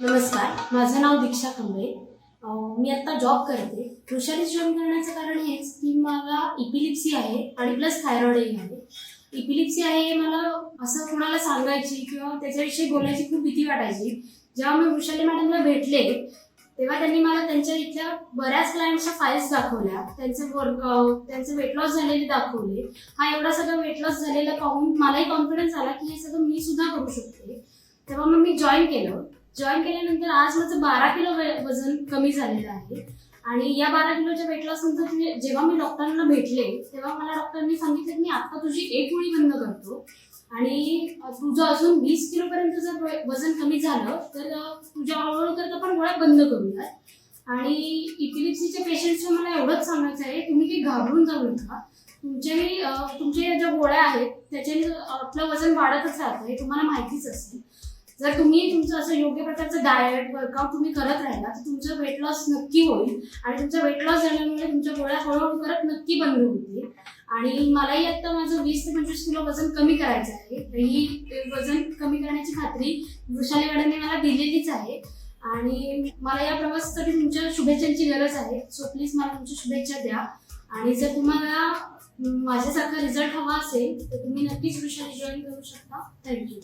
नमस्कार माझं नाव दीक्षा कंबळे मी आता जॉब करते. कृषालीस जॉईन करण्याचं कारण हेच की मला इपिलिप्सी आहे आणि प्लस थायरॉइडही आहे. इपिलिप्सी आहे हे मला असं कोणाला सांगायची किंवा त्याच्याविषयी बोलायची खूप भीती वाटायची. जेव्हा मी वृषाली मॅडमला भेटले तेव्हा त्यांनी मला त्यांच्या इथल्या बऱ्याच क्लायंटच्या फाईल्स दाखवल्या. त्यांचे वर्क त्यांचे वेट लॉस झालेले दाखवले. हा एवढा सगळं वेट लॉस झालेला पाहून मलाही कॉन्फिडन्स आला की हे सगळं मी सुद्धा करू शकते. तेव्हा मग मी जॉईन केलं. जॉईन केल्यानंतर आज माझं बारा किलो वजन कमी झालेलं आहे. आणि या बारा किलोच्या वेट लॉस नंतर जेव्हा मी डॉक्टरांना भेटले तेव्हा मला डॉक्टरांनी सांगितलं की मी आता तुझी एक गोळी बंद करतो. आणि तुझं अजून वीस किलो पर्यंत जर वजन कमी झालं तर तुझ्या हळूहळू करत आपण गोळ्या बंद करूयात आणि इपिलिप्सीच्या पेशंट्सचं मला एवढंच सांगायचं आहे तुम्ही काही घाबरून जाऊ नका. तुमच्याही तुमच्या ज्या गोळ्या आहेत त्याच्याने आपलं वजन वाढतच राहतं हे तुम्हाला माहितीच असेल. जर तुम्ही तुमचं असं योग्य प्रकारचं डायट वर्कआउट तुम्ही करत राहिला तर तुमचं वेट लॉस नक्की होईल. आणि तुमचा वेट लॉस झाल्यामुळे तुमच्या गोळ्या हळूहळू करत नक्की बंद होतील. आणि मलाही आता माझं वीस ते पंचवीस किलो वजन कमी करायचं आहे. तर ही वजन कमी करण्याची खात्री वृषाली मॅडमने मला दिलेलीच आहे. आणि मला या प्रवासासाठी तुमच्या शुभेच्छांची गरज आहे. सो प्लीज मला तुमच्या शुभेच्छा द्या. आणि जर तुम्हाला माझ्यासारखा रिझल्ट हवा असेल तर तुम्ही नक्कीच वृषाली जॉईन करू शकता. थँक्यू